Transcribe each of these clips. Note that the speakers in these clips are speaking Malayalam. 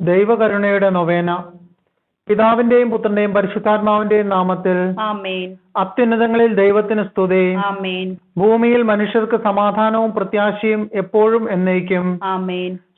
ദൈവകരുണയുടെ നൊവേന. പിതാവിന്റെയും പുത്രന്റെയും പരിശുദ്ധാത്മാവിന്റെയും നാമത്തിൽ അത്യുന്നതങ്ങളിൽ ദൈവത്തിന് സ്തുതി. ഭൂമിയിൽ മനുഷ്യർക്ക് സമാധാനവും പ്രത്യാശയും എപ്പോഴും എന്നേക്കും.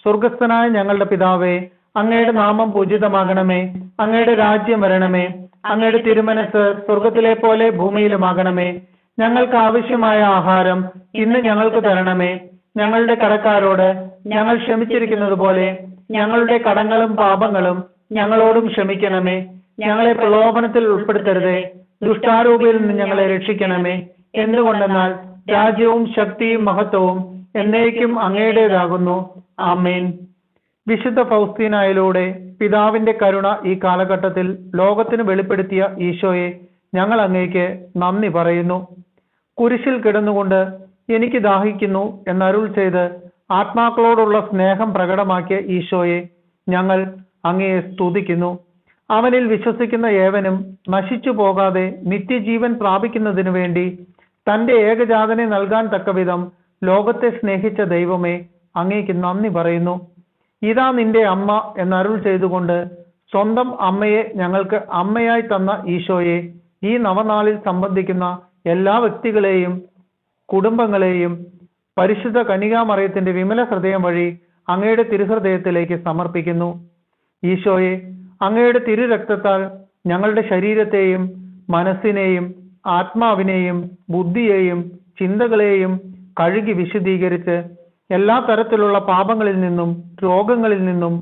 സ്വർഗസ്ഥനായ ഞങ്ങളുടെ പിതാവേ അങ്ങയുടെ നാമം പൂജിതമാകണമേ അങ്ങയുടെ രാജ്യം വരണമേ അങ്ങയുടെ തിരുമനസ് സ്വർഗത്തിലെ പോലെ ഭൂമിയിലുമാകണമേ. ഞങ്ങൾക്ക് ആവശ്യമായ ആഹാരം ഇന്ന് ഞങ്ങൾക്ക് തരണമേ. ഞങ്ങളുടെ കടക്കാരോട് ഞങ്ങൾ ക്ഷമിച്ചിരിക്കുന്നത് പോലെ ഞങ്ങളുടെ കടങ്ങളും പാപങ്ങളും ഞങ്ങളോടും ക്ഷമിക്കണമേ. ഞങ്ങളെ പ്രലോഭനത്തിൽ ഉൾപ്പെടുത്തരുതേ. ദുഷ്ടാരൂപിയിൽ നിന്ന് ഞങ്ങളെ രക്ഷിക്കണമേ. എന്തുകൊണ്ടെന്നാൽ രാജ്യവും ശക്തിയും മഹത്വവും എന്നേക്കും അങ്ങയുടേതാകുന്നു. ആമേൻ. വിശുദ്ധ ഫൗസ്തീനായിലൂടെ പിതാവിന്റെ കരുണ ഈ കാലഘട്ടത്തിൽ ലോകത്തിന് വെളിപ്പെടുത്തിയ ഈശോയെ ഞങ്ങൾ അങ്ങേക്ക് നന്ദി പറയുന്നു. കുരിശിൽ കിടന്നുകൊണ്ട് എനിക്ക് ദാഹിക്കുന്നു എന്നരുൾ ചെയ്ത് ആത്മാക്കളോടുള്ള സ്നേഹം പ്രകടമാക്കിയ ഈശോയെ ഞങ്ങൾ അങ്ങയെ സ്തുതിക്കുന്നു. അവനിൽ വിശ്വസിക്കുന്ന ഏവനും നശിച്ചു പോകാതെ നിത്യജീവൻ പ്രാപിക്കുന്നതിനു വേണ്ടി തന്റെ ഏകജാതനെ നൽകാൻ തക്കവിധം ലോകത്തെ സ്നേഹിച്ച ദൈവമേ അങ്ങേക്ക് നന്ദി പറയുന്നു. ഇതാ നിന്റെ അമ്മ എന്നരുൾ ചെയ്തുകൊണ്ട് സ്വന്തം അമ്മയെ ഞങ്ങൾക്ക് അമ്മയായി തന്ന ഈശോയെ ഈ നവനാളിൽ സംബന്ധിക്കുന്ന എല്ലാ വ്യക്തികളെയും കുടുംബങ്ങളെയും പരിശുദ്ധ കനികാമറയത്തിന്റെ വിമല ഹൃദയം വഴി അങ്ങയുടെ തിരുഹൃദയത്തിലേക്ക് സമർപ്പിക്കുന്നു. ഈശോയെ അങ്ങയുടെ തിരുരക്തത്താൽ ഞങ്ങളുടെ ശരീരത്തെയും മനസ്സിനെയും ആത്മാവിനെയും ബുദ്ധിയെയും ചിന്തകളെയും കഴുകി വിശുദ്ധീകരിച്ച് എല്ലാ തരത്തിലുള്ള പാപങ്ങളിൽ നിന്നും രോഗങ്ങളിൽ നിന്നും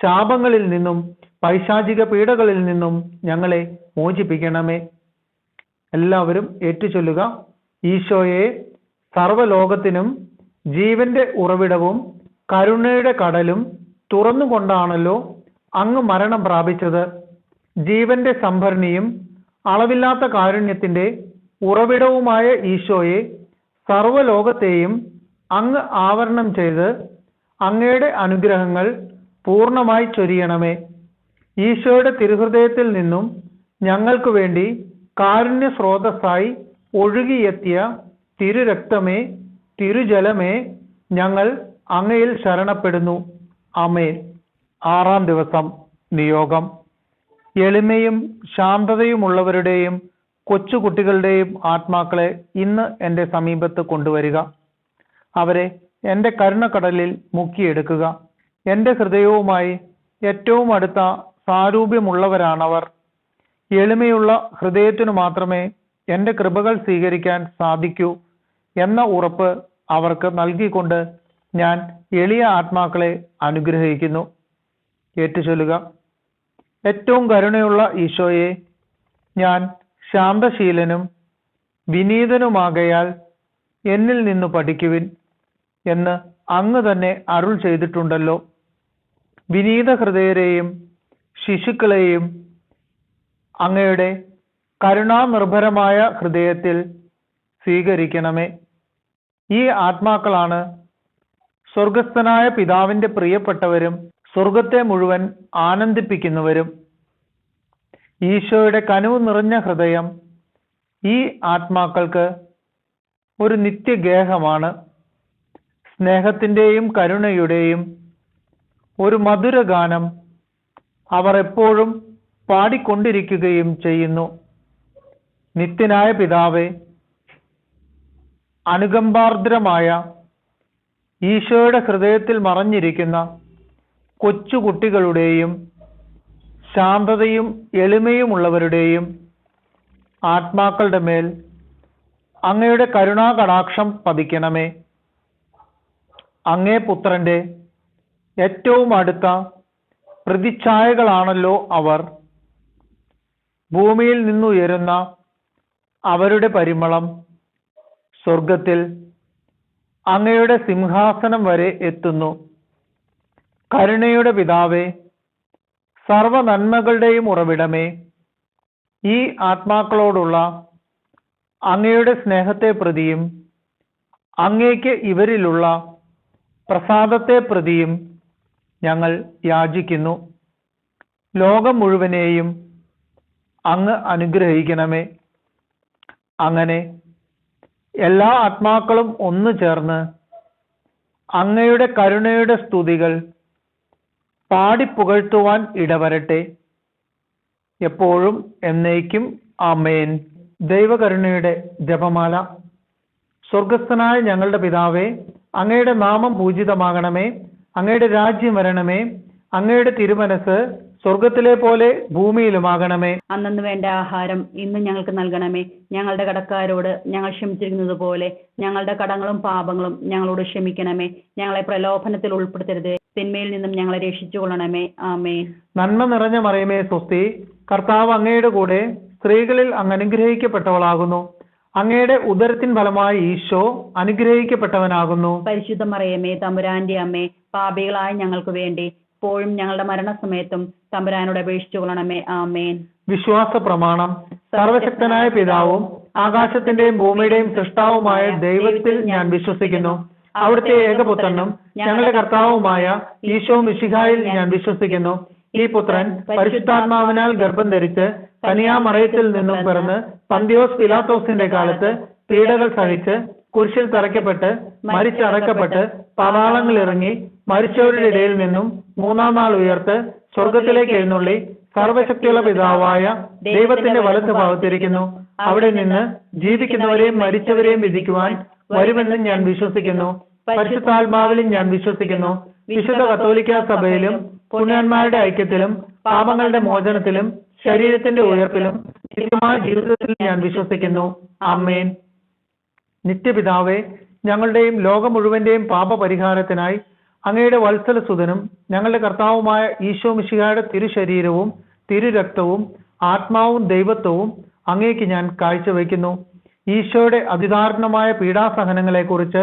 ശാപങ്ങളിൽ നിന്നും പൈശാചിക പീഡകളിൽ നിന്നും ഞങ്ങളെ മോചിപ്പിക്കണമേ. എല്ലാവരും ഏറ്റുചൊല്ലുക ഈശോയെ സർവലോകത്തിനും ജീവന്റെ ഉറവിടവും കരുണയുടെ കടലും തുറന്നുകൊണ്ടാണല്ലോ അങ്ങ് മരണം പ്രാപിച്ചത്. ജീവന്റെ സംഭരണിയും അളവില്ലാത്ത കാരുണ്യത്തിന്റെ ഉറവിടവുമായ ഈശോയെ സർവലോകത്തെയും അങ്ങ് ആവരണം ചെയ്ത് അങ്ങയുടെ അനുഗ്രഹങ്ങൾ പൂർണമായി ചൊരിയണമേ. ഈശോയുടെ തിരുഹൃദയത്തിൽ നിന്നും ഞങ്ങൾക്ക് വേണ്ടി കാരുണ്യ സ്രോതസ്സായി ഒഴുകിയെത്തിയ തിരുരക്തമേ തിരുജലമേ ഞങ്ങൾ അങ്ങയിൽ ശരണപ്പെടുന്നു. അമേ ആറാം ദിവസം നിയോഗം. എളിമയും ശാന്തതയുമുള്ളവരുടെയും കൊച്ചുകുട്ടികളുടെയും ആത്മാക്കളെ ഇന്ന് എന്റെ സമീപത്ത് കൊണ്ടുവരിക. അവരെ എന്റെ കരുണക്കടലിൽ മുക്കിയെടുക്കുക. എന്റെ ഹൃദയവുമായി ഏറ്റവും അടുത്ത സാരൂപ്യമുള്ളവരാണവർ. എളിമയുള്ള ഹൃദയത്തിനു മാത്രമേ എന്റെ കൃപകൾ സ്വീകരിക്കാൻ സാധിക്കൂ. എന്ന ഉറപ്പ് അവർക്ക് നൽകിക്കൊണ്ട് ഞാൻ എളിയ ആത്മാക്കളെ അനുഗ്രഹിക്കുന്നു. ഏറ്റുചൊല്ലുക. ഏറ്റവും കരുണയുള്ള ഈശോയെ ഞാൻ ശാന്തശീലനും വിനീതനുമാകയാൽ എന്നിൽ നിന്ന് പഠിക്കുവിൻ എന്ന് അങ്ങ് തന്നെ അരുൾ ചെയ്തിട്ടുണ്ടല്ലോ. വിനീത ഹൃദയരെയും ശിശുക്കളെയും അങ്ങയുടെ കരുണാനിർഭരമായ ഹൃദയത്തിൽ സ്വീകരിക്കണമേ. ഈ ആത്മാക്കളാണ് സ്വർഗസ്ഥനായ പിതാവിന്റെ പ്രിയപ്പെട്ടവരും സ്വർഗത്തെ മുഴുവൻ ആനന്ദിപ്പിക്കുന്നവരും. ഈശോയുടെ കനവ് നിറഞ്ഞ ഹൃദയം ഈ ആത്മാക്കൾക്ക് ഒരു നിത്യഗേഹമാണ്. സ്നേഹത്തിന്റെയും കരുണയുടെയും ഒരു മധുരഗാനം അവർ എപ്പോഴും പാടിക്കൊണ്ടിരിക്കുകയും ചെയ്യുന്നു. നിത്യനായ പിതാവേ അനുകമ്പാർദ്രമായ ഈശോയുടെ ഹൃദയത്തിൽ മറഞ്ഞിരിക്കുന്ന കൊച്ചുകുട്ടികളുടെയും ശാന്തതയും എളിമയുമുള്ളവരുടെയും ആത്മാക്കളുടെ മേൽ അങ്ങയുടെ കരുണാകടാക്ഷം പതിക്കണമേ. അങ്ങേ പുത്രന്റെ ഏറ്റവും അടുത്ത പ്രതിച്ഛായകളാണല്ലോ അവർ. ഭൂമിയിൽ നിന്നുയരുന്ന അവരുടെ പരിമളം സ്വർഗത്തിൽ അങ്ങയുടെ സിംഹാസനം വരെ എത്തുന്നു. കരുണയുടെ പിതാവേ സർവ നന്മകളുടെയും ഉറവിടമേ ഈ ആത്മാക്കളോടുള്ള അങ്ങയുടെ സ്നേഹത്തെ പ്രതിയും അങ്ങേക്ക് ഇവരിലുള്ള പ്രസാദത്തെ പ്രതിയും ഞങ്ങൾ യാചിക്കുന്നു. ലോകം മുഴുവനെയും അങ്ങ് അനുഗ്രഹിക്കണമേ. അങ്ങനെ എല്ലാ ആത്മാക്കളും ഒന്നു ചേർന്ന് അങ്ങയുടെ കരുണയുടെ സ്തുതികൾ പാടിപ്പുകഴ്ത്തുവാൻ ഇടവരട്ടെ. എപ്പോഴും എന്നേക്കും ആമേൻ. ദൈവകരുണയുടെ ജപമാല. സ്വർഗസ്ഥനായ ഞങ്ങളുടെ പിതാവേ അങ്ങയുടെ നാമം പൂജിതമാകണമേ അങ്ങയുടെ രാജ്യം വരണമേ അങ്ങയുടെ തിരുമനസ് സ്വർഗത്തിലെ പോലെ ഭൂമിയിലുമാകണമേ. അന്നു വേണ്ട ആഹാരം ഇന്ന് ഞങ്ങൾക്ക് നൽകണമേ. ഞങ്ങളുടെ കടക്കാരോട് ഞങ്ങൾ ക്ഷമിച്ചിരിക്കുന്നത് പോലെ ഞങ്ങളുടെ കടങ്ങളും പാപങ്ങളും ഞങ്ങളോട് ക്ഷമിക്കണമേ. ഞങ്ങളെ പ്രലോഭനത്തിൽ ഉൾപ്പെടുത്തരുത്. തിന്മയിൽ നിന്നും ഞങ്ങളെ രക്ഷിച്ചുകൊള്ളണമേ. ആമേ നന്മ നിറഞ്ഞ മറിയമേ സ്വസ്തി കർത്താവ് അങ്ങയുടെ കൂടെ സ്ത്രീകളിൽ അങ്ങ് അനുഗ്രഹിക്കപ്പെട്ടവളാകുന്നു അങ്ങയുടെ ഉദരത്തിൻ ഫലമായി ഈശോ അനുഗ്രഹിക്കപ്പെട്ടവനാകുന്നു. പരിശുദ്ധ മറിയമേ തമ്പുരാന്റെ അമ്മേ പാപികളായ ഞങ്ങൾക്ക് വേണ്ടി ഇപ്പോഴും ഞങ്ങളുടെ മരണസമയത്തും തമ്പുരാനോട് അപേക്ഷിച്ചു കൊള്ളണമേ. ആമേൻ. വിശ്വാസ പ്രമാണം സർവശക്തനായ പിതാവും ആകാശത്തിന്റെയും ഭൂമിയുടെയും സൃഷ്ടാവുമായ ദൈവത്തിൽ ഞാൻ വിശ്വസിക്കുന്നു. അവിടുത്തെ ഏകപുത്രനും ഞങ്ങളുടെ കർത്താവുമായ ഈശോ മിശിഹായിൽ ഞാൻ വിശ്വസിക്കുന്നു. ഈ പുത്രൻ പരിശുദ്ധാത്മാവിനാൽ ഗർഭം ധരിച്ച് കനിയാമറയത്തിൽ നിന്നും പിറന്ന് പന്തിയോസ് പിലാത്തോസിന്റെ കാലത്ത് പീഡകൾ സഹിച്ച് കുരിശിൽ തറയ്ക്കപ്പെട്ട് മരിച്ചടക്കപ്പെട്ട് പാതാളങ്ങളിൽ ഇറങ്ങി മരിച്ചവരുടെ ഇടയിൽ നിന്നും മൂന്നാം നാൾ ഉയർത്ത് സ്വർഗത്തിലേക്ക് എഴുന്നള്ളി സർവശക്തിയുള്ള പിതാവായ ദൈവത്തിന്റെ വലത്ത് ഭാഗത്തിരിക്കുന്നു. അവിടെ നിന്ന് ജീവിക്കുന്നവരെയും മരിച്ചവരെയും വിധിക്കുവാൻ വരുമെന്ന് ഞാൻ വിശ്വസിക്കുന്നു. പരിശുദ്ധാത്മാവിലും ഞാൻ വിശ്വസിക്കുന്നു. വിശുദ്ധ കത്തോലിക്ക സഭയിലും പുണ്യന്മാരുടെ ഐക്യത്തിലും പാപങ്ങളുടെ മോചനത്തിലും ശരീരത്തിന്റെ ഉയർപ്പിലും നിത്യമായ ജീവിതത്തിൽ ഞാൻ വിശ്വസിക്കുന്നു. അമ്മേൻ നിത്യപിതാവേ ഞങ്ങളുടെയും ലോകം മുഴുവന്റെയും പാപപരിഹാരത്തിനായി അങ്ങയുടെ വത്സലസുതനും ഞങ്ങളുടെ കർത്താവുമായ ഈശോ മിശിഹായുടെ തിരുശരീരവും തിരുരക്തവും ആത്മാവും ദൈവത്വവും അങ്ങേക്ക് ഞാൻ കാഴ്ചവെക്കുന്നു ഈശോയുടെ അതിദാരുണമായ പീഡാസഹനങ്ങളെക്കുറിച്ച്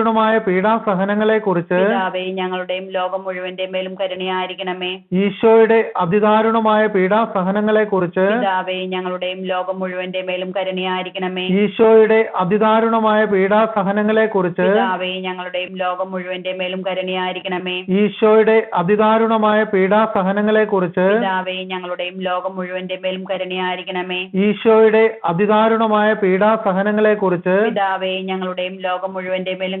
അതിദാരുണമായ പീഡാസഹനങ്ങളെക്കുറിച്ച് പിതാവേ ഞങ്ങളുടെയും ലോകം മുഴുവന്റെ മേലും കരുണയായിരിക്കണമേ. ഈശോയുടെ അതിദാരുണമായ പീഡാസഹനങ്ങളെക്കുറിച്ച് പിതാവേ ഞങ്ങളുടെയും ലോകം മുഴുവന്റെ മേലും കരുണയായിരിക്കണമേ. ഈശോയുടെ അതിദാരുണമായ പീഡാസഹനങ്ങളെക്കുറിച്ച് പിതാവേ ഞങ്ങളുടെയും ലോകം മുഴുവന്റെ മേലും കരുണയായിരിക്കണമേ. ഈശോയുടെ അതിദാരുണമായ പീഡാസഹനങ്ങളെക്കുറിച്ച് പിതാവേ ഞങ്ങളുടെയും ലോകം മുഴുവന്റെ മേലും കരുണയായിരിക്കണമേ. ഈശോയുടെ അതിദാരുണമായ പീഡാസഹനങ്ങളെക്കുറിച്ച് പിതാവേ ഞങ്ങളുടെയും ലോകം മുഴുവന്റെ മേലും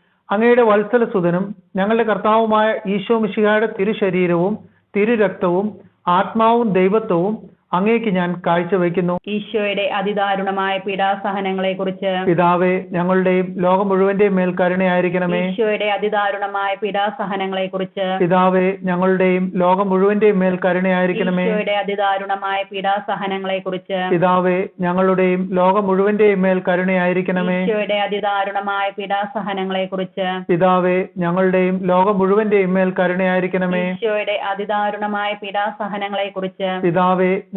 അങ്ങയുടെ വത്സല വത്സലസുതനും ഞങ്ങളുടെ കർത്താവുമായ ഈശോ മിശിഹായുടെ തിരുശരീരവും തിരുരക്തവും ആത്മാവും ദൈവത്വവും അങ്ങേക്ക് ഞാൻ കാഴ്ചവെക്കുന്നു ഈശോയുടെ അതിദാരുണമായ പീഡാസഹനങ്ങളെ കുറിച്ച് പിതാവെ ഞങ്ങളുടെയും ലോകം മുഴുവന്റെയും മേൽ കരുണയായിരിക്കണമേ ഈശോയുടെ അതിദാരുണമായ പീഡാസഹനങ്ങളെ കുറിച്ച് പിതാവെ ഞങ്ങളുടെയും ലോകം മുഴുവന്റെയും മേൽ കരുണയായിരിക്കണമേ ഈശോയുടെ അതിദാരുണമായ പീഡാസഹനങ്ങളെ കുറിച്ച് പിതാവെ ഞങ്ങളുടെയും ലോകം മുഴുവന്റെയും മേൽ കരുണയായിരിക്കണമേ ഈശോയുടെ അതിദാരുണമായ പീഡാസഹനങ്ങളെ കുറിച്ച് പിതാവെ ഞങ്ങളുടെയും ലോകം മുഴുവന്റെയും മേൽ കരുണയായിരിക്കണമേ ഈശോയുടെ അതിദാരുണമായ പീഡാസഹനങ്ങളെ കുറിച്ച് പിതാവേ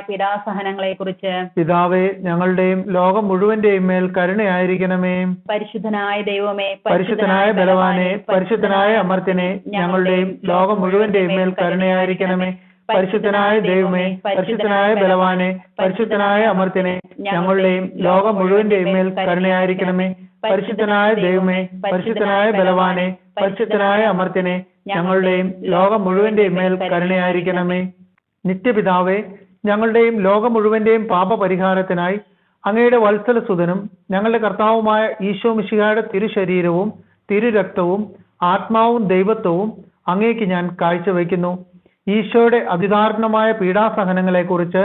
പീഡാസഹനങ്ങളെ കുറിച്ച് പിതാവേ ഞങ്ങളുടെയും ലോകം മുഴുവന്റെയും മേൽ കരുണയായിരിക്കണമേ. പരിശുദ്ധനായ ദൈവമേ പരിശുദ്ധനായ ബലവാനെ പരിശുദ്ധനായ അമർത്തിനെ ഞങ്ങളുടെയും ലോകം മുഴുവന്റെയും മേൽ കരുണയായിരിക്കണമേ. പരിശുദ്ധനായ ദൈവമേ പരിശുദ്ധനായ ബലവാനെ പരിശുദ്ധനായ അമർത്തിനെ ഞങ്ങളുടെയും ലോകം മുഴുവന്റെയും മേൽ കരുണയായിരിക്കണമേ. പരിശുദ്ധനായ ദൈവമേ പരിശുദ്ധനായ ബലവാനെ പരിശുദ്ധനായ അമർത്തിനെ ഞങ്ങളുടെയും ലോകം മുഴുവന്റെയും മേൽ കരുണയായിരിക്കണമേ. നിത്യപിതാവേ ഞങ്ങളുടെയും ലോകം മുഴുവന്റെയും പാപപരിഹാരത്തിനായി അങ്ങയുടെ വത്സലസുതനും ഞങ്ങളുടെ കർത്താവുമായ ഈശോ മിശിഹായുടെ തിരുശരീരവും തിരുരക്തവും ആത്മാവും ദൈവത്വവും അങ്ങേക്ക് ഞാൻ കാഴ്ചവെക്കുന്നു ഈശോയുടെ അതിദാരുണമായ പീഡാസഹനങ്ങളെക്കുറിച്ച്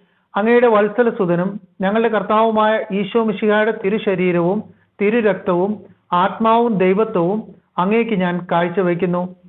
അങ്ങയുടെ വത്സല സുതനും ഞങ്ങളുടെ കർത്താവുമായ ഈശോ മിശിഹായുടെ തിരുശരീരവും തിരുരക്തവും ആത്മാവും ദൈവത്വവും അങ്ങേക്ക് ഞാൻ കാഴ്ചവെക്കുന്നു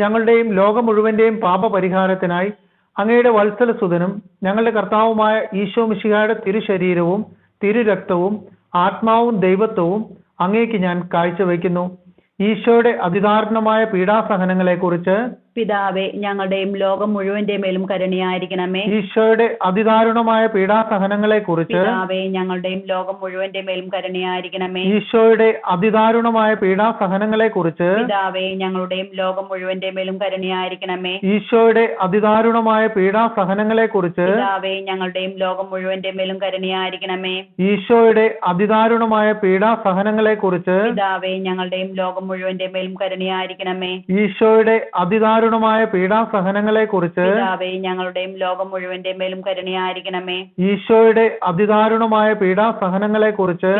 ഞങ്ങളുടെയും ലോകം മുഴുവന്റെയും പാപപരിഹാരത്തിനായി അങ്ങയുടെ വത്സലസുതനും ഞങ്ങളുടെ കർത്താവുമായ ഈശോ മിശിഹായുടെ തിരുശരീരവും തിരുരക്തവും ആത്മാവും ദൈവത്വവും അങ്ങേക്ക് ഞാൻ കാഴ്ചവെക്കുന്നു ഈശോയുടെ അതിദാരുണമായ പീഡാസഹനങ്ങളെക്കുറിച്ച് പിതാവേ ഞങ്ങളുടെയും ലോകം മുഴുവന്റെ മേലും കരുണയായിരിക്കണമേ. ഈശോയുടെ അതിദാരുണമായ പീഡാസഹനങ്ങളെക്കുറിച്ച് പിതാവേ ഞങ്ങളുടെയും ലോകം മുഴുവന്റെ മേലും കരുണയായിരിക്കണമേ. ഈശോയുടെ അതിദാരുണമായ പീഡാസഹനങ്ങളെക്കുറിച്ച് പിതാവേ ഞങ്ങളുടെയും ലോകം മുഴുവന്റെ മേലും കരുണയായിരിക്കണമേ. ഈശോയുടെ അതിദാരുണമായ പീഡാസഹനങ്ങളെക്കുറിച്ച് പിതാവേ ഞങ്ങളുടെയും ലോകം മുഴുവന്റെ മേലും കരുണയായിരിക്കണമേ. ഈശോയുടെ അതിദാരുണമായ പീഡാസഹനങ്ങളെക്കുറിച്ച് പിതാവേ ഞങ്ങളുടെയും ലോകം മുഴുവന്റെ മേലും കരുണയായിരിക്കണമേ. ഈശോയുടെ അതിദാരുണമായ പീഡാസഹനങ്ങളെ കുറിച്ച് ഞങ്ങളുടെയും ലോകം മുഴുവന്റെ മേലും കരുണയായിരിക്കണമേ. ഈശോയുടെ അതിദാരുണമായ പീഡാസഹനങ്ങളെ കുറിച്ച്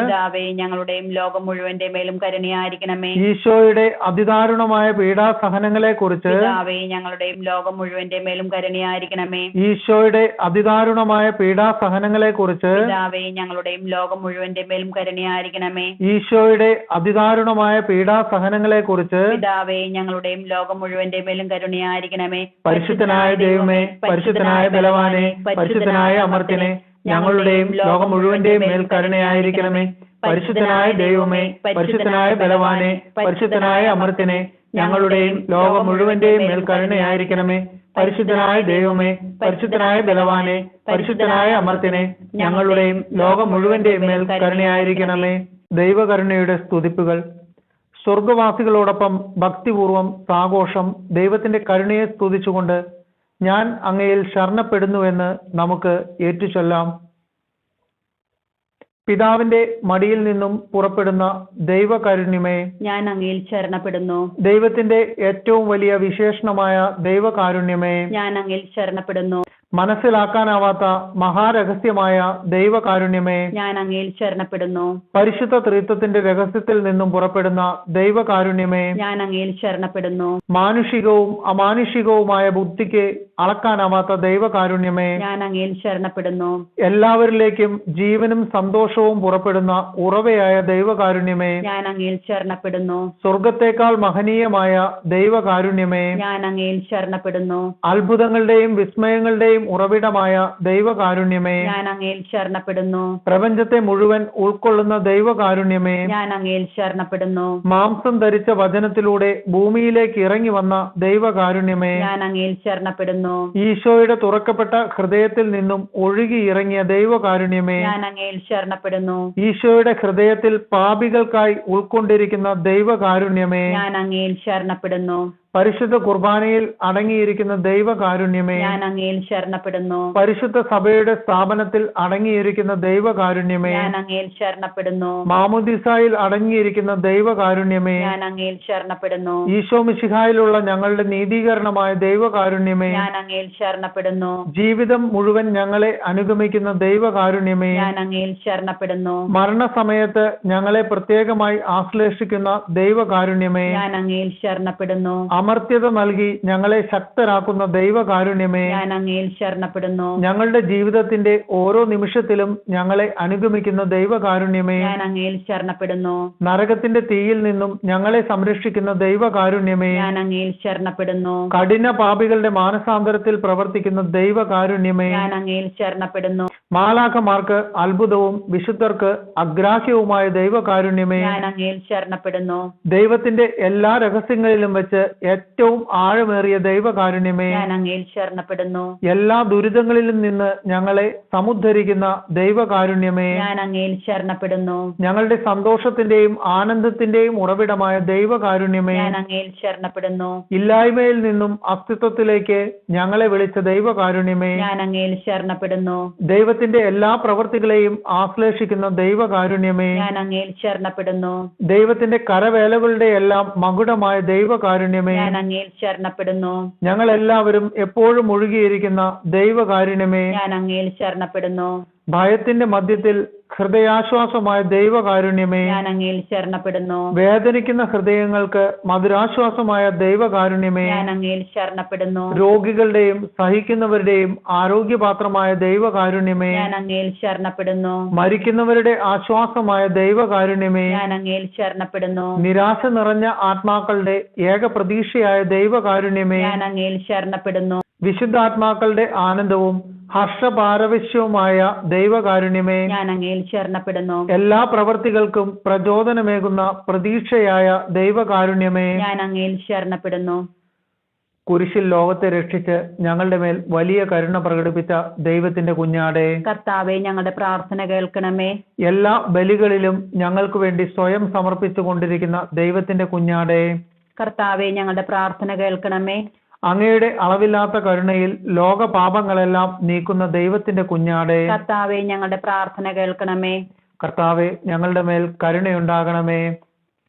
ഞങ്ങളുടെയും ലോകം മുഴുവന്റെ മേലും കരുണയായിരിക്കണമേ. ഈശോയുടെ അതിദാരുണമായ പീഡാസഹനങ്ങളെ കുറിച്ച് ഞങ്ങളുടെയും ലോകം മുഴുവന്റെ മേലും കരുണയായിരിക്കണമേ. ഈശോയുടെ അതിദാരുണമായ പീഡാസഹനങ്ങളെ കുറിച്ച് ഞങ്ങളുടെയും ലോകം മുഴുവന്റെ മേലും കരുണയായിരിക്കണമേ. ഈശോയുടെ അതിദാരുണമായ പീഡാസഹനങ്ങളെക്കുറിച്ച് പിതാവേ ഞങ്ങളുടെയും ലോകം മുഴുവന്റെ മേലും കരുണയായിരിക്കണമേ. പരിശുദ്ധനായ ദൈവമേ പരിശുദ്ധനായ ബലവാനെ പരിശുദ്ധനായ അമർത്തിനെ ഞങ്ങളുടെയും ലോകം മുഴുവന്റെയും മേൽ കരുണയായിരിക്കണമേ. പരിശുദ്ധനായ ദൈവമേ പരിശുദ്ധനായ ബലവാനെ പരിശുദ്ധനായ അമർത്തിനെ ഞങ്ങളുടെയും ലോകം മുഴുവന്റെയും മേൽ കരുണയായിരിക്കണമേ. പരിശുദ്ധനായ ദൈവമേ പരിശുദ്ധനായ ബലവാനെ പരിശുദ്ധനായ അമർത്തിനെ ഞങ്ങളുടെയും ലോകം മുഴുവന്റെയും മേൽ കരുണയായിരിക്കണമേ. ദൈവകരുണയുടെ സ്തുതിപ്പുകൾ സ്വർഗവാസികളോടൊപ്പം ഭക്തിപൂർവം സാഘോഷം ദൈവത്തിന്റെ കരുണയെ സ്തുതിച്ചുകൊണ്ട് ഞാൻ അങ്ങയിൽ ശരണപ്പെടുന്നുവെന്ന് നമുക്ക് ഏറ്റുചൊല്ലാം. പിതാവിന്റെ മടിയിൽ നിന്നും പുറപ്പെടുന്ന ദൈവകാരുണ്യമേ ഞാൻ അങ്ങയിൽ ശരണപ്പെടുന്നു. ദൈവത്തിന്റെ ഏറ്റവും വലിയ വിശേഷണമായ ദൈവകാരുണ്യമേ ഞാൻ അങ്ങയിൽ ശരണപ്പെടുന്നു. മനസ്സിലാക്കാനാവാത്ത മഹാരഹസ്യമായ ദൈവകാരുണ്യമേ ഞാൻ അങ്ങയിൽ ശരണപ്പെടുന്നു പരിശുദ്ധ ത്രിത്വത്തിന്റെ രഹസ്യത്തിൽ നിന്നും പുറപ്പെടുന്ന ദൈവകാരുണ്യമേ ഞാൻ അങ്ങയിൽ ശരണപ്പെടുന്നു മാനുഷികവും അമാനുഷികവുമായ ബുദ്ധിക്ക് അളക്കാനാവാത്ത ദൈവകാരുണ്യമേ ഞാൻ അങ്ങയിൽ ശരണപ്പെടുന്നു. എല്ലാവരിലേക്കും ജീവനും സന്തോഷവും പുറപ്പെടുന്ന ഉറവയായ ദൈവകാരുണ്യമേ ഞാൻ അങ്ങയിൽ ശരണപ്പെടുന്നു. സ്വർഗത്തേക്കാൾ മഹനീയമായ ദൈവകാരുണ്യമേ ഞാൻ അങ്ങയിൽ ശരണപ്പെടുന്നു. അത്ഭുതങ്ങളുടെയും വിസ്മയങ്ങളുടെയും ഉറവിടമായ ദൈവകാരുണ്യമേ ഞാൻ അങ്ങയിൽ ശരണപ്പെടുന്നു. പ്രപഞ്ചത്തെ മുഴുവൻ ഉൾക്കൊള്ളുന്ന ദൈവകാരുണ്യമേ ഞാൻ അങ്ങയിൽ ശരണപ്പെടുന്നു. മാംസം ധരിച്ച വചനത്തിലൂടെ ഭൂമിയിലേക്ക് ഇറങ്ങി വന്ന ദൈവകാരുണ്യമേ ഞാൻ അങ്ങയിൽ ശരണപ്പെടുന്നു. ഈശോയുടെ തുറക്കപ്പെട്ട ഹൃദയത്തിൽ നിന്നും ഒഴുകി ഇറങ്ങിയ ദൈവകാരുണ്യമേ ഞാൻ അങ്ങയിൽ ശരണപ്പെടുന്നു. ഈശോയുടെ ഹൃദയത്തിൽ പാപികൾക്കായി ഉൾക്കൊണ്ടിരിക്കുന്ന ദൈവകാരുണ്യമേ ഞാൻ അങ്ങയിൽ ശരണപ്പെടുന്നു. പരിശുദ്ധ കുർബാനയിൽ അടങ്ങിയിരിക്കുന്ന ദൈവകാരുണ്യമേ ഞാൻ അങ്ങയിൽ ശരണപ്പെടുന്നു. പരിശുദ്ധ സഭയുടെ സ്ഥാപനത്തിൽ അടങ്ങിയിരിക്കുന്ന ദൈവകാരുണ്യമേ ഞാൻ അങ്ങയിൽ ശരണപ്പെടുന്നു. മാമുദിസായിൽ അടങ്ങിയിരിക്കുന്ന ദൈവകാരുണ്യമേ ഞാൻ അങ്ങയിൽ ശരണപ്പെടുന്നു. ഈശോ മിശിഹായിലുള്ള ഞങ്ങളുടെ നീതീകരണമായ ദൈവകാരുണ്യമേ ഞാൻ അങ്ങയിൽ ശരണപ്പെടുന്നു. ജീവിതം മുഴുവൻ ഞങ്ങളെ അനുഗമിക്കുന്ന ദൈവകാരുണ്യമേ ഞാൻ അങ്ങയിൽ ശരണപ്പെടുന്നു. മരണസമയത്ത് ഞങ്ങളെ പ്രത്യേകമായി ആശ്ലേഷിക്കുന്ന ദൈവകാരുണ്യമേ ഞാൻ അങ്ങയിൽ ശരണപ്പെടുന്നു. അമർത്യത നൽകി ഞങ്ങളെ ശക്തരാക്കുന്ന ദൈവകാരുണ്യമേ ഞാൻ അങ്ങയിൽ ശരണപ്പെടുന്നു. ഞങ്ങളുടെ ജീവിതത്തിന്റെ ഓരോ നിമിഷത്തിലും ഞങ്ങളെ അനുഗമിക്കുന്ന ദൈവകാരുണ്യമേ ഞാൻ അങ്ങയിൽ ശരണപ്പെടുന്നു. നരകത്തിന്റെ തീയിൽ നിന്നും ഞങ്ങളെ സംരക്ഷിക്കുന്ന ദൈവകാരുണ്യമേ ഞാൻ അങ്ങയിൽ ശരണപ്പെടുന്നു. കഠിന പാപികളുടെ മാനസാന്തരത്തിൽ പ്രവർത്തിക്കുന്ന ദൈവകാരുണ്യമേ ഞാൻ അങ്ങയിൽ ശരണപ്പെടുന്നു. മാലാഖമാർക്ക് അത്ഭുതവും വിശുദ്ധർക്ക് അഗ്രാഹ്യവുമായ ദൈവകാരുണ്യമേ ഞാൻ അങ്ങയിൽ ശരണപ്പെടുന്നു. ദൈവത്തിന്റെ എല്ലാ രഹസ്യങ്ങളിലും വെച്ച് ഏറ്റവും ആഴമേറിയ ദൈവകാരുണ്യമേ ഞാൻ അങ്ങയിൽ ശരണപ്പെടുന്നു എല്ലാ ദുരിതങ്ങളിലും നിന്ന് ഞങ്ങളെ സമുദ്ധരിക്കുന്ന ദൈവകാരുണ്യമേ ഞാൻ അങ്ങയിൽ ശരണപ്പെടുന്നു ഞങ്ങളുടെ സന്തോഷത്തിന്റെയും ആനന്ദത്തിന്റെയും ഉറവിടമായ ദൈവകാരുണ്യമേ ഞാൻ അങ്ങയിൽ ശരണപ്പെടുന്നു ഇല്ലായ്മയിൽ നിന്നും അസ്തിത്വത്തിലേക്ക് ഞങ്ങളെ വിളിച്ച ദൈവകാരുണ്യമേ ഞാൻ അങ്ങയിൽ ശരണപ്പെടുന്നു ദൈവത്തിന്റെ എല്ലാ പ്രവൃത്തികളെയും ആശ്ലേഷിക്കുന്ന ദൈവകാരുണ്യമേ ഞാൻ അങ്ങയിൽ ശരണപ്പെടുന്നു ദൈവത്തിന്റെ കരവേലകളുടെ എല്ലാം മകുടമായ ദൈവകാരുണ്യമേ ഞാൻ അങ്ങയിൽ ശരണപ്പെടുന്നു. ഞങ്ങൾ എല്ലാവരും എപ്പോഴും ഒഴുകിയിരിക്കുന്ന ദൈവകാരുണ്യമേ. ഞാൻ അങ്ങയിൽ ശരണപ്പെടുന്നു. ഭയത്തിന്റെ മധ്യത്തിൽ ഹൃദയാശ്വാസമായ ദൈവകാരുണ്യമേ ഞാൻ അങ്ങയിൽ ശരണപ്പെടുന്നു. വേദനിക്കുന്ന ഹൃദയങ്ങൾക്ക് മധുരാശ്വാസമായ ദൈവകാരുണ്യമേ ഞാൻ അങ്ങയിൽ ശരണപ്പെടുന്നു. രോഗികളുടെയും സഹിക്കുന്നവരുടെയും ആരോഗ്യപാത്രമായ ദൈവകാരുണ്യമേ ഞാൻ അങ്ങയിൽ ശരണപ്പെടുന്നു. മരിക്കുന്നവരുടെ ആശ്വാസമായ ദൈവകാരുണ്യമേ ഞാൻ അങ്ങയിൽ ശരണപ്പെടുന്നു. നിരാശ നിറഞ്ഞ ആത്മാക്കളുടെ ഏക പ്രതീക്ഷയായ ദൈവകാരുണ്യമേ ഞാൻ അങ്ങയിൽ ശരണപ്പെടുന്നു. വിശുദ്ധാത്മാക്കളുടെ ആനന്ദവും ഹർഷപാരവശ്യവുമായ ദൈവകാരുണ്യമേ ഞാൻ അങ്ങയിൽ ശരണപ്പെടുന്നു എല്ലാ പ്രവർത്തികൾക്കും പ്രചോദനമേകുന്ന പ്രതീക്ഷയായ ദൈവകാരുണ്യമേ. ഞാൻ അങ്ങയിൽ ശരണപ്പെടുന്നു കുരിശിൽ ലോകത്തെ രക്ഷിച്ച് ഞങ്ങളുടെ മേൽ വലിയ കരുണ പ്രകടിപ്പിച്ച ദൈവത്തിന്റെ കുഞ്ഞാടെ. കർത്താവെ ഞങ്ങളുടെ പ്രാർത്ഥന കേൾക്കണമേ. എല്ലാ ബലികളിലും ഞങ്ങൾക്ക് വേണ്ടി സ്വയം സമർപ്പിച്ചു കൊണ്ടിരിക്കുന്ന ദൈവത്തിന്റെ കുഞ്ഞാടെ. കർത്താവെ ഞങ്ങളുടെ പ്രാർത്ഥന കേൾക്കണമേ. അങ്ങയുടെ അളവില്ലാത്ത കരുണയിൽ ലോക പാപങ്ങളെല്ലാം നീക്കുന്ന ദൈവത്തിന്റെ കുഞ്ഞാടെ. കർത്താവെ ഞങ്ങളുടെ പ്രാർത്ഥന കേൾക്കണമേ. കർത്താവെ ഞങ്ങളുടെ മേൽ കരുണയുണ്ടാകണമേ.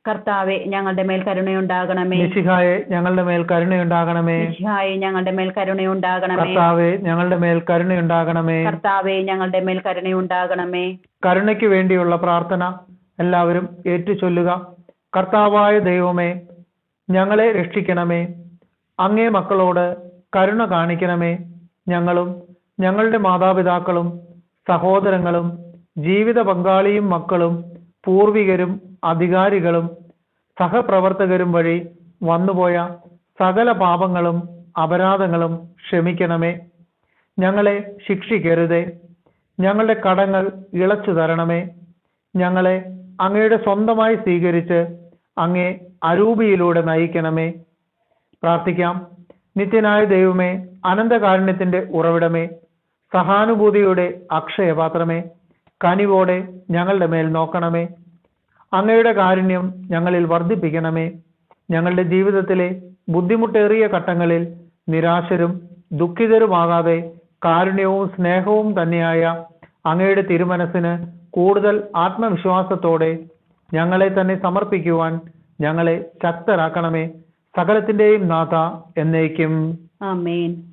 കർത്താവെ ഞങ്ങളുടെ മേൽ കരുണയുണ്ടാകണമേ. മിശിഹായെ ഞങ്ങളുടെ മേൽ കരുണയുണ്ടാകണമേ. മിശിഹായെ ഞങ്ങളുടെ മേൽ കരുണയുണ്ടാകണമേ. കർത്താവെ ഞങ്ങളുടെ മേൽ കരുണയുണ്ടാകണമേ. കർത്താവെ ഞങ്ങളുടെ മേൽ കരുണയുണ്ടാകണമേ. കരുണയ്ക്ക് വേണ്ടിയുള്ള പ്രാർത്ഥന എല്ലാവരും ഏറ്റുചൊല്ലുക. കർത്താവായ ദൈവമേ ഞങ്ങളെ രക്ഷിക്കണമേ. അങ്ങേ മക്കളോട് കരുണ കാണിക്കണമേ. ഞങ്ങളും ഞങ്ങളുടെ മാതാപിതാക്കളും സഹോദരങ്ങളും ജീവിത പങ്കാളിയും മക്കളും പൂർവികരും അധികാരികളും സഹപ്രവർത്തകരും വഴി വന്നുപോയ സകല പാപങ്ങളും അപരാധങ്ങളും ക്ഷമിക്കണമേ. ഞങ്ങളെ ശിക്ഷിക്കരുതേ. ഞങ്ങളുടെ കടങ്ങൾ ഇളച്ചു തരണമേ. ഞങ്ങളെ അങ്ങയുടെ സ്വന്തമായി സ്വീകരിച്ച് അങ്ങേ അരൂപിയിലൂടെ നയിക്കണമേ. പ്രാർത്ഥിക്കാം. നിത്യനായ ദൈവമേ അനന്തകാരുണ്യത്തിന്റെ ഉറവിടമേ സഹാനുഭൂതിയുടെ അക്ഷയപാത്രമേ കനിവോടെ ഞങ്ങളുടെ മേൽ നോക്കണമേ. അങ്ങയുടെ കാരുണ്യം ഞങ്ങളിൽ വർദ്ധിപ്പിക്കണമേ. ഞങ്ങളുടെ ജീവിതത്തിലെ ബുദ്ധിമുട്ടേറിയ ഘട്ടങ്ങളിൽ നിരാശരും ദുഃഖിതരുമാകാതെ കാരുണ്യവും സ്നേഹവും തന്നെയായ അങ്ങയുടെ തിരുമനസ്സിന് കൂടുതൽ ആത്മവിശ്വാസത്തോടെ ഞങ്ങളെ തന്നെ സമർപ്പിക്കുവാൻ ഞങ്ങളെ ശക്തരാക്കണമേ. സകലത്തിന്റെയും നാഥ എന്നേക്കും. ആമേൻ.